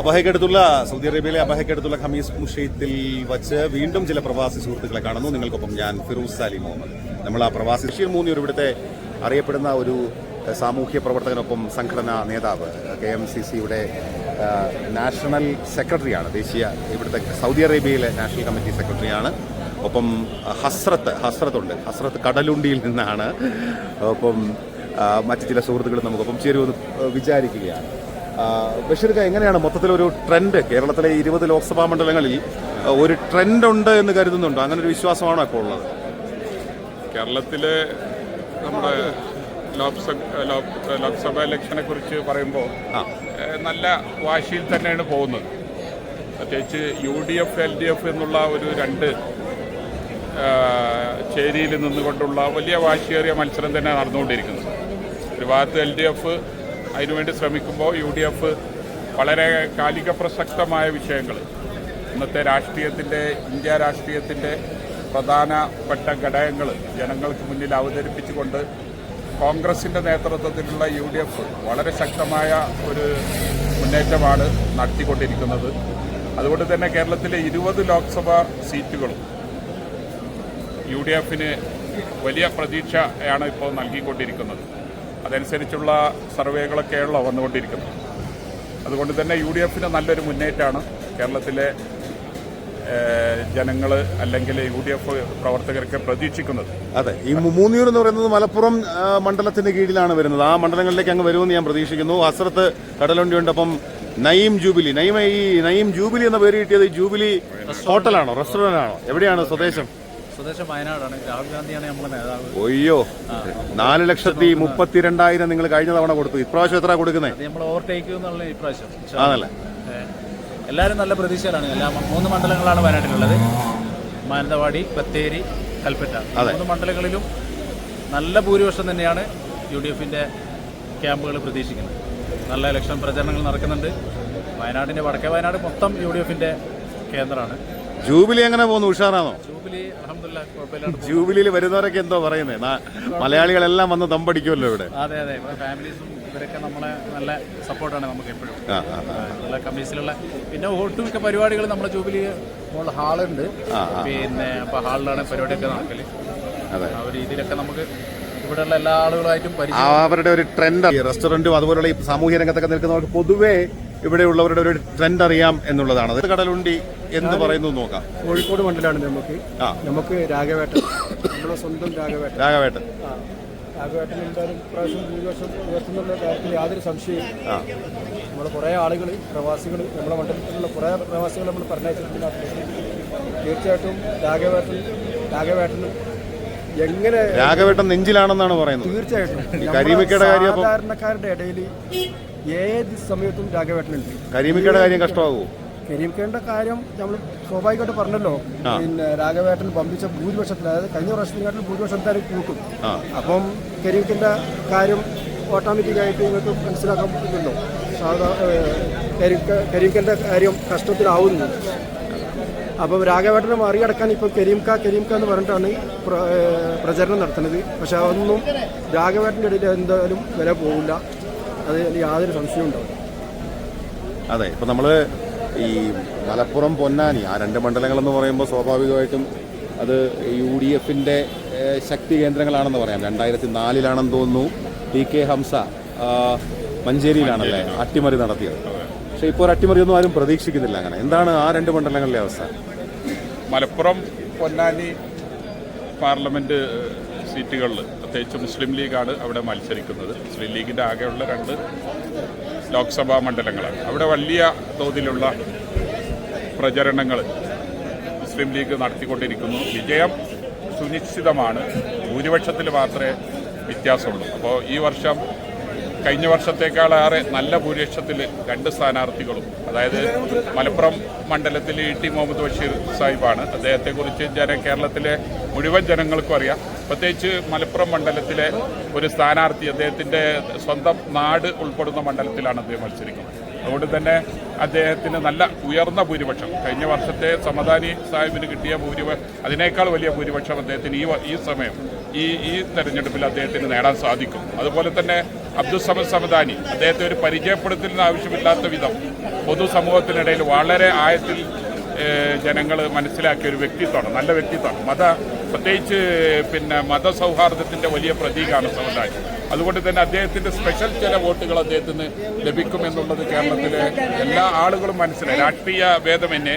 അബഹയ്ക്കടുത്തുള്ള Saudi അറേബ്യയിലെ അബഹയ്ക്കടുത്തുള്ള ഖമീസ് മുഷീത്തിൽ വച്ച് വീണ്ടും ചില പ്രവാസി സുഹൃത്തുക്കളെ കാണുന്നു. നിങ്ങൾക്കൊപ്പം ഞാൻ ഫിറൂസ് സാലി മുഹമ്മദ്. നമ്മൾ ആ പ്രവാസി ബഷീർ മൂന്നിയൂർ ഇവിടുത്തെ അറിയപ്പെടുന്ന ഒരു സാമൂഹ്യ പ്രവർത്തകനൊപ്പം സംഘടനാ നേതാവ് കെ എം സി സിയുടെ നാഷണൽ സെക്രട്ടറിയാണ് ദേശീയ ഇവിടുത്തെ സൗദി അറേബ്യയിലെ നാഷണൽ കമ്മിറ്റി സെക്രട്ടറിയാണ്. ഒപ്പം ഹസ്രത്ത് ഹസ്രത്തുണ്ട്. ഹസ്രത്ത് കടലുണ്ടിയിൽ നിന്നാണ്. ഒപ്പം മറ്റു ചില സുഹൃത്തുക്കളും നമുക്കൊപ്പം ചേരുമെന്ന് വിചാരിക്കുകയാണ്. ബഷീർക്ക് എങ്ങനെയാണ് മൊത്തത്തിൽ ഒരു ട്രെൻഡ്? കേരളത്തിലെ ഇരുപത് ലോക്സഭാ മണ്ഡലങ്ങളിൽ ഒരു ട്രെൻഡ് ഉണ്ട് എന്ന് കരുതുന്നുണ്ടോ? അങ്ങനെ ഒരു വിശ്വാസമാണോ ഇപ്പോൾ ഉള്ളത്? കേരളത്തിലെ നമ്മുടെ ലോക്സഭ ലോക്- ഇലക്ഷനെ കുറിച്ച് പറയുമ്പോൾ നല്ല വാശിയിൽ തന്നെയാണ് പോകുന്നത്. പ്രത്യേകിച്ച് U D F L D F എന്നുള്ള ഒരു രണ്ട് ചേരിയിൽ നിന്നുകൊണ്ടുള്ള വലിയ വാശിയേറിയ മത്സരം തന്നെ നടന്നുകൊണ്ടിരിക്കുന്നത് ഒരു ഭാഗത്ത് എൽ ഡി എഫ് അതിനുവേണ്ടി ശ്രമിക്കുമ്പോൾ യു ഡി എഫ് വളരെ കാലിക പ്രസക്തമായ വിഷയങ്ങൾ. ഇന്നത്തെ രാഷ്ട്രീയത്തിന്റെ ഇന്ത്യ രാഷ്ട്രീയത്തിന്റെ പ്രധാനപ്പെട്ട ഘടകങ്ങൾ ജനങ്ങൾക്ക് മുന്നിൽ അവതരിപ്പിച്ചുകൊണ്ട് കോൺഗ്രസിന്റെ നേതൃത്വത്തിലുള്ള യു ഡി എഫ് വളരെ ശക്തമായ ഒരു മുന്നേറ്റമാണ് നടത്തിക്കൊണ്ടിരിക്കുന്നത്. അതുകൊണ്ട് തന്നെ കേരളത്തിലെ ഇരുപത് ലോക്സഭാ സീറ്റുകളും യു ഡി എഫിന് വലിയ പ്രതീക്ഷയാണ് ഇപ്പോൾ നൽകിക്കൊണ്ടിരിക്കുന്നത്. അതനുസരിച്ചുള്ള സർവേകളൊക്കെയുള്ള വന്നുകൊണ്ടിരിക്കുന്നത്. അതുകൊണ്ട് തന്നെ യു ഡി എഫിന് നല്ലൊരു മുന്നേറ്റമാണ് കേരളത്തിലെ ജനങ്ങൾ അല്ലെങ്കിൽ യു ഡി എഫ് പ്രവർത്തകരൊക്കെ പ്രതീക്ഷിക്കുന്നത്. അതെ ഈ മൂന്നൂർ എന്ന് പറയുന്നത് മലപ്പുറം മണ്ഡലത്തിന്റെ കീഴിലാണ് വരുന്നത്. ആ മണ്ഡലങ്ങളിലേക്ക് അങ്ങ് വരുമെന്ന് ഞാൻ പ്രതീക്ഷിക്കുന്നു. അസ്രത്ത് കടലുണ്ടിയുണ്ട്. അപ്പം നയിം ജൂബിലി. നയിം ഈ നയിം ജൂബിലി എന്ന പേര് കിട്ടിയത് ജൂബിലി ഹോട്ടലാണോ? റെസ്റ്റോറന്റ് ആണോ എവിടെയാണ് സ്വദേശം? സ്വദേശം വയനാടാണ്. രാഹുൽ ഗാന്ധിയാണ് നമ്മുടെ നേതാവ്. ഒയ്യോ നാല് ലക്ഷത്തി മുപ്പത്തിരണ്ടായിരം നിങ്ങൾ കഴിഞ്ഞ തവണ കൊടുത്തു. ഇപ്രാവശ്യം എത്ര കൊടുക്കുന്നത് നമ്മൾ ഓവർടേക്ക് എന്നുള്ള ഇപ്രാവശ്യം. പക്ഷേ, ആണല്ലേ എല്ലാവരും നല്ല പ്രതീക്ഷയിലാണ്. എല്ലാ മൂന്ന് മണ്ഡലങ്ങളാണ് വയനാട്ടിലുള്ളത്. മാനന്തവാടി ബത്തേരി കൽപ്പറ്റ. മൂന്ന് മണ്ഡലങ്ങളിലും നല്ല ഭൂരിപക്ഷം തന്നെയാണ് യു ഡി എഫിന്റെ ക്യാമ്പുകൾ പ്രതീക്ഷിക്കുന്നത്. നല്ല ഇലക്ഷൻ പ്രചരണങ്ങൾ നടക്കുന്നുണ്ട്. വയനാടിന്റെ വടക്കേ വയനാട് മൊത്തം യു ഡി കേന്ദ്രമാണ്. ജൂബിലി എങ്ങനെ പോകുന്നു? ഉഷാറാണോ? ജൂബിലിയിൽ വരുന്നവരൊക്കെ എന്തോ പറയുന്നത് മലയാളികളെല്ലാം വന്ന് ദമ്പടിക്കുമല്ലോ ഇവിടെ. അതെ അതെ. ഫാമിലീസും ഇവരൊക്കെ നമ്മളെ നല്ല സപ്പോർട്ടാണ് നമുക്ക് എപ്പോഴും. നല്ല കമ്മീസിലുള്ള പിന്നെ ഒട്ടുമിക്ക പരിപാടികൾ നമ്മുടെ ജൂബിലി ഹാളുണ്ട്. പിന്നെ അപ്പൊ ഹാളിലാണ് പരിപാടിയൊക്കെ നടക്കൽ. ആ ഒരു രീതിയിലൊക്കെ നമുക്ക് ഇവിടെയുള്ള എല്ലാ ആളുകളായിട്ടും അവരുടെ ഒരു ട്രെൻഡ് റെസ്റ്റോറന്റും അതുപോലുള്ള ഈ സാമൂഹ്യ രംഗത്തൊക്കെ നിൽക്കുന്നവർക്ക് പൊതുവേ ഇവിടെയുള്ളവരുടെ ഒരു ട്രെൻഡ് അറിയാം എന്നുള്ളതാണ്. അത് കടലുണ്ടി എന്ന് പറയുന്നു നോക്കാം. കോഴിക്കോട് മണ്ഡലമാണ് നമുക്ക്. നമുക്ക് രാഘവേട്ടൻ. നമ്മുടെ സ്വന്തം രാഘവേട്ടൻ. രാഘവേട്ടൻ. രാഘവേട്ടൻ എന്തായാലും പ്രാവശ്യം ഭൂരിപക്ഷം ഉയർത്തുന്നുള്ള കാര്യത്തിൽ യാതൊരു സംശയവും നമ്മുടെ നമ്മൾ കുറേ ആളുകൾ പ്രവാസികൾ നമ്മുടെ മണ്ഡലത്തിലുള്ള കുറേ പ്രവാസികൾ നമ്മൾ പറഞ്ഞയച്ചിട്ടുണ്ട് തീർച്ചയായിട്ടും രാഘവേട്ടൻ രാഘവേട്ടനും എങ്ങനെ രാഘവേട്ടൻ നെഞ്ചിലാണെന്നാണ് പറയുന്നത്. തീർച്ചയായിട്ടും. സാധാരണക്കാരുടെ ഇടയിൽ ഏത് സമയത്തും രാഘവേട്ടനുണ്ട്. കരീമിക്കയുടെ കാര്യം കഷ്ടമാകുമോ കരിമിക്കേണ്ട കാര്യം നമ്മൾ സ്വാഭാവികമായിട്ട് പറഞ്ഞല്ലോ. പിന്നെ രാഘവേട്ടൻ പമ്പിച്ച ഭൂരിപക്ഷത്തിൽ അതായത് കഴിഞ്ഞ പ്രാവശ്യത്തിനെക്കാട്ടിൽ ഭൂരിപക്ഷം എന്തായാലും കൂട്ടും. അപ്പം കരീംഖിന്റെ കാര്യം ഓട്ടോമാറ്റിക്കായിട്ട് നിങ്ങൾക്ക് മനസ്സിലാക്കാൻ പറ്റുന്നുണ്ടോ? കരീംഖിന്റെ കാര്യം കഷ്ടത്തിലാവുന്നു. അപ്പം രാഘവേട്ടനെ മറികടക്കാൻ ഇപ്പോൾ കരീംക കരീംക എന്ന് പറഞ്ഞിട്ടാണ് പ്രചരണം നടത്തുന്നത്. പക്ഷെ അതൊന്നും രാഘവേട്ടന്റെ ഇടയിൽ എന്തായാലും വില പോകില്ല അത് യാതൊരു സംശയവും ഉണ്ടാവും അതെ ഇപ്പൊ നമ്മൾ ഈ മലപ്പുറം പൊന്നാനി ആ രണ്ട് മണ്ഡലങ്ങളെന്ന് പറയുമ്പോൾ സ്വാഭാവികമായിട്ടും അത് യു ഡി എഫിന്റെ ശക്തി കേന്ദ്രങ്ങളാണെന്ന് പറയാം. രണ്ടായിരത്തി നാലിലാണെന്ന് തോന്നുന്നു ടി കെ ഹംസ മഞ്ചേരിയിലാണല്ലേ അട്ടിമറി നടത്തിയത്. പക്ഷെ ഇപ്പോൾ ഒരു അട്ടിമറിയൊന്നും ആരും പ്രതീക്ഷിക്കുന്നില്ല അങ്ങനെ. എന്താണ് ആ രണ്ട് മണ്ഡലങ്ങളിലെ അവസ്ഥ? മലപ്പുറം പൊന്നാനി പാർലമെന്റ് സീറ്റുകളിൽ പ്രത്യേകിച്ച് മുസ്ലിം ലീഗാണ് അവിടെ മത്സരിക്കുന്നത്. മുസ്ലിം ലീഗിന്റെ ആകെയുള്ള രണ്ട് ലോക്സഭാ മണ്ഡലങ്ങളാണ്. അവിടെ വലിയ തോതിലുള്ള പ്രചരണങ്ങൾ മുസ്ലിം ലീഗ് നടത്തിക്കൊണ്ടിരിക്കുന്നു. വിജയം സുനിശ്ചിതമാണ്. ഭൂരിപക്ഷത്തിൽ മാത്രമേ വ്യത്യാസമുള്ളൂ. അപ്പോൾ ഈ വർഷം കഴിഞ്ഞ വർഷത്തേക്കാളേറെ നല്ല ഭൂരിപക്ഷത്തിൽ രണ്ട് സ്ഥാനാർത്ഥികളും അതായത് മലപ്പുറം മണ്ഡലത്തിൽ ഇ ടി മുഹമ്മദ് ബഷീർ സാഹിബാണ്. അദ്ദേഹത്തെക്കുറിച്ച് ജന കേരളത്തിലെ മുഴുവൻ ജനങ്ങൾക്കും അറിയാം. പ്രത്യേകിച്ച് മലപ്പുറം മണ്ഡലത്തിലെ ഒരു സ്ഥാനാർത്ഥി അദ്ദേഹത്തിന്റെ സ്വന്തം നാട് ഉൾപ്പെടുന്ന മണ്ഡലത്തിലാണ് അദ്ദേഹം മത്സരിക്കുന്നത്. അതുകൊണ്ട് തന്നെ അദ്ദേഹത്തിന് നല്ല ഉയർന്ന ഭൂരിപക്ഷം. കഴിഞ്ഞ വർഷത്തെ സമദാനി സാഹിബിന് കിട്ടിയ ഭൂരിപക്ഷം അതിനേക്കാൾ വലിയ ഭൂരിപക്ഷം അദ്ദേഹത്തിന് ഈ ഈ സമയം ഈ ഈ തെരഞ്ഞെടുപ്പിൽ അദ്ദേഹത്തിന് നേടാൻ സാധിക്കും. അതുപോലെ തന്നെ അബ്ദുൾ സമദ് സമദാനി അദ്ദേഹത്തെ ഒരു പരിചയപ്പെടുത്തലിന് ആവശ്യമില്ലാത്ത വിധം പൊതുസമൂഹത്തിനിടയിൽ വളരെ ആയത്തിൽ ജനങ്ങൾ മനസ്സിലാക്കിയ ഒരു വ്യക്തിത്വമാണ് നല്ല വ്യക്തിത്വമാണ്. മത പ്രത്യേകിച്ച് പിന്നെ മതസൗഹാർദ്ദത്തിന്റെ വലിയ പ്രതീകമാണ് സമുദായം. അതുകൊണ്ട് തന്നെ അദ്ദേഹത്തിന്റെ സ്പെഷ്യൽ ചില വോട്ടുകൾ അദ്ദേഹത്തിന് ലഭിക്കുമെന്നുള്ളത് കേരളത്തിലെ എല്ലാ ആളുകളും മനസ്സിലായി. രാഷ്ട്രീയ ഭേദമന്യേ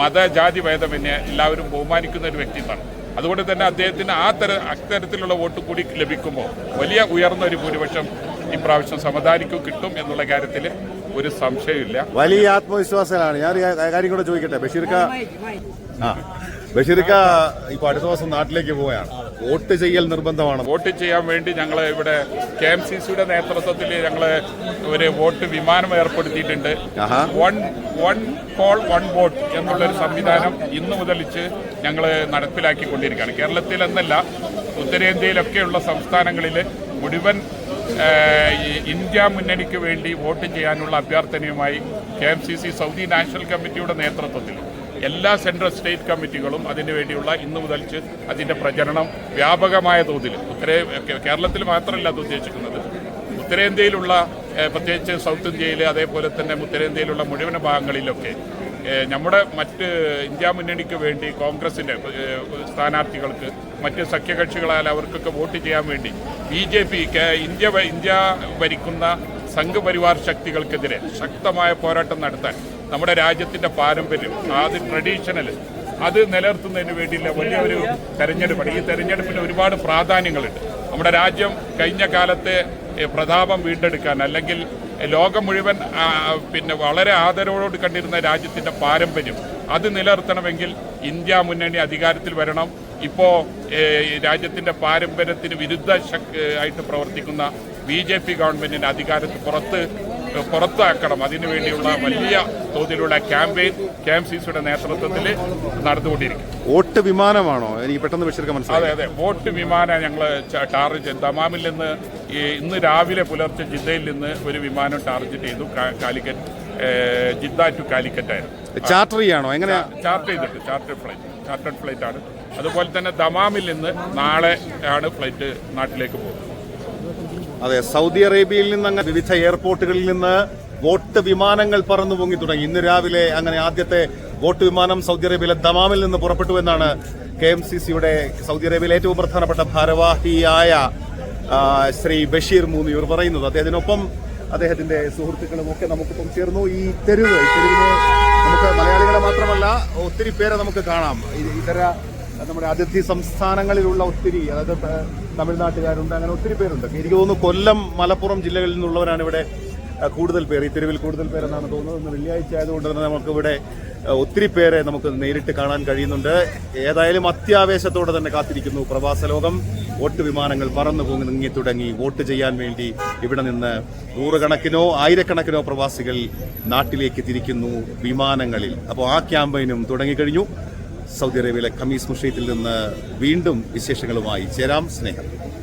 മതജാതി ഭേദമന്യേ എല്ലാവരും ബഹുമാനിക്കുന്ന ഒരു വ്യക്തിത്വമാണ്. അതുകൊണ്ട് തന്നെ അദ്ദേഹത്തിന് ആ തര അത്തരത്തിലുള്ള വോട്ട് കൂടി ലഭിക്കുമ്പോൾ വലിയ ഉയർന്ന ഒരു ഭൂരിപക്ഷം ഇപ്രാവശ്യം സമദാനിക്കും കിട്ടും എന്നുള്ള കാര്യത്തിൽ ഒരു സംശയമില്ല വലിയ ആത്മവിശ്വാസമാണ് ഞാൻ കാര്യം കൂടെ ചോദിക്കട്ടെ? ബഷീർക്ക ആ ബഷീർക്ക ഇപ്പൊ അടുത്ത ദിവസം നാട്ടിലേക്ക് പോവുകയാണ്. വോട്ട് ചെയ്യൽ നിർബന്ധമാണ്? വോട്ട് ചെയ്യാൻ വേണ്ടി ഞങ്ങൾ ഇവിടെ കെ എം സി സിയുടെ നേതൃത്വത്തിൽ ഞങ്ങൾ ഒരു വോട്ട് വിമാനം ഏർപ്പെടുത്തിയിട്ടുണ്ട്. One one call one vote എന്നുള്ളൊരു സംവിധാനം ഇന്നു മുതലിച്ച് ഞങ്ങൾ നടപ്പിലാക്കിക്കൊണ്ടിരിക്കുകയാണ്. കേരളത്തിൽ എന്നല്ല ഉത്തരേന്ത്യയിലൊക്കെയുള്ള സംസ്ഥാനങ്ങളിൽ മുഴുവൻ ഇന്ത്യ മുന്നണിക്ക് വേണ്ടി വോട്ട് ചെയ്യാനുള്ള അഭ്യർത്ഥനയുമായി K M C C Saudi national കമ്മിറ്റിയുടെ നേതൃത്വത്തിൽ എല്ലാ സെൻട്രൽ സ്റ്റേറ്റ് കമ്മിറ്റികളും അതിനു വേണ്ടിയുള്ള ഇന്നു മുതൽച്ച് അതിന്റെ പ്രചരണം വ്യാപകമായ തോതിൽ ഉത്തരേ കേരളത്തിൽ മാത്രമല്ല അത് ഉദ്ദേശിക്കുന്നത്. ഉത്തരേന്ത്യയിലുള്ള പ്രത്യേകിച്ച് സൗത്ത് ഇന്ത്യയിൽ അതേപോലെ തന്നെ ഉത്തരേന്ത്യയിലുള്ള മുഴുവൻ ഭാഗങ്ങളിലൊക്കെ നമ്മുടെ മറ്റ് ഇന്ത്യ മുന്നണിക്ക് വേണ്ടി കോൺഗ്രസിന്റെ സ്ഥാനാർത്ഥികൾക്ക് മറ്റ് സഖ്യകക്ഷികളാൽ അവർക്കൊക്കെ വോട്ട് ചെയ്യാൻ വേണ്ടി B J P India India ഭരിക്കുന്ന സംഘപരിവാർ ശക്തികൾക്കെതിരെ ശക്തമായ പോരാട്ടം നടത്താൻ നമ്മുടെ രാജ്യത്തിന്റെ പാരമ്പര്യം അത് ട്രഡീഷണൽ അത് നിലനിർത്തുന്നതിന് വേണ്ടിയുള്ള വലിയൊരു തെരഞ്ഞെടുപ്പാണ്. ഈ തെരഞ്ഞെടുപ്പിന് ഒരുപാട് പ്രാധാന്യങ്ങളുണ്ട്. നമ്മുടെ രാജ്യം കഴിഞ്ഞ കാലത്തെ പ്രതാപം വീണ്ടെടുക്കാൻ അല്ലെങ്കിൽ ലോകം മുഴുവൻ പിന്നെ വളരെ ആദരവോട് കണ്ടിരുന്ന രാജ്യത്തിന്റെ പാരമ്പര്യം അത് നിലനിർത്തണമെങ്കിൽ ഇന്ത്യ മുന്നണി അധികാരത്തിൽ വരണം. ഇപ്പോൾ രാജ്യത്തിന്റെ പാരമ്പര്യത്തിന് വിരുദ്ധ ആയിട്ട് പ്രവർത്തിക്കുന്ന ബി ജെ പി അധികാരത്തിൽ പുറത്ത് പുറത്താക്കണം. അതിനുവേണ്ടിയുള്ള വലിയ തോതിലുള്ള ക്യാമ്പയിൻ കെ എം സി സിയുടെ നേതൃത്വത്തിൽ നടന്നുകൊണ്ടിരിക്കും. വോട്ട് വിമാനമാണോ? എനിക്ക് പെട്ടെന്ന് ബഷീർക്ക് മനസ്സിലായി. അതെ അതെ. വോട്ട് വിമാനം ഞങ്ങൾ ടാർജറ്റ് തമാമിൽ നിന്ന് ഇന്ന് രാവിലെ പുലർച്ചെ ജിദ്ദയിൽ നിന്ന് ഒരു വിമാനം ടാർജറ്റ് ചെയ്തു. കാലിക്കറ്റ് ജിദ്ദ ടു കാലിക്കറ്റ് ആയിരുന്നു. ചാർട്ടർ ചെയ്യാണോ? എങ്ങനെയാ? ചാർട്ടർ ചെയ്തിട്ട് ചാർട്ടർ ഫ്ലൈറ്റ് ചാർട്ടേഡ് ഫ്ലൈറ്റ് ആണ് അതുപോലെ തന്നെ ദമാമിൽ നിന്ന് നാളെ ആണ് ഫ്ലൈറ്റ് നാട്ടിലേക്ക് പോകുന്നത്. അതെ സൗദി അറേബ്യയിൽ നിന്ന് അങ്ങനെ വിവിധ എയർപോർട്ടുകളിൽ നിന്ന് വോട്ട് വിമാനങ്ങൾ പറന്നു പൊങ്ങി തുടങ്ങി. ഇന്ന് രാവിലെ അങ്ങനെ ആദ്യത്തെ വോട്ട് വിമാനം സൗദി അറേബ്യയിലെ ദമാമിൽ നിന്ന് പുറപ്പെട്ടു എന്നാണ് കെ എം സി സിയുടെ സൗദി അറേബ്യയിലെ ഏറ്റവും പ്രധാനപ്പെട്ട ഭാരവാഹിയായ ശ്രീ ബഷീർ മൂന്നിയൂർ പറയുന്നത്. അദ്ദേഹത്തിനൊപ്പം അദ്ദേഹത്തിന്റെ സുഹൃത്തുക്കളും ഒക്കെ നമുക്കിപ്പം ചേർന്നു. ഈ തെരുവ് തെരുവിന് നമുക്ക് മലയാളികളെ മാത്രമല്ല ഒത്തിരി പേരെ നമുക്ക് കാണാം. ഇത് ഇതര നമ്മുടെ അതിർത്തി സംസ്ഥാനങ്ങളിലുള്ള ഒത്തിരി അതായത് തമിഴ്നാട്ടുകാരുണ്ട് അങ്ങനെ ഒത്തിരി പേരുണ്ട്. എനിക്ക് തോന്നുന്നു കൊല്ലം മലപ്പുറം ജില്ലകളിൽ നിന്നുള്ളവരാണ് ഇവിടെ കൂടുതൽ പേർ ഈ തെരുവിൽ കൂടുതൽ പേരെന്നാണ് തോന്നുന്നത്. ഇന്ന് വെള്ളിയാഴ്ച ആയതുകൊണ്ട് തന്നെ നമുക്ക് ഇവിടെ അഹ്, ഒത്തിരി പേരെ നമുക്ക് നേരിട്ട് കാണാൻ കഴിയുന്നുണ്ട്. ഏതായാലും അത്യാവേശത്തോടെ തന്നെ കാത്തിരിക്കുന്നു പ്രവാസ ലോകം. വോട്ട് വിമാനങ്ങൾ പറന്നു പോങ്ങി നീങ്ങി തുടങ്ങി. വോട്ട് ചെയ്യാൻ വേണ്ടി ഇവിടെ നിന്ന് നൂറുകണക്കിനോ ആയിരക്കണക്കിനോ പ്രവാസികൾ നാട്ടിലേക്ക് തിരിക്കുന്നു വിമാനങ്ങളിൽ. അപ്പോൾ ആ ക്യാമ്പയിനും തുടങ്ങിക്കഴിഞ്ഞു. സൗദി അറേബ്യയിലെ ഖമീസ് മുഷീത്തിൽ നിന്ന് വീണ്ടും വിശേഷങ്ങളുമായി. ചേരാം സ്നേഹം.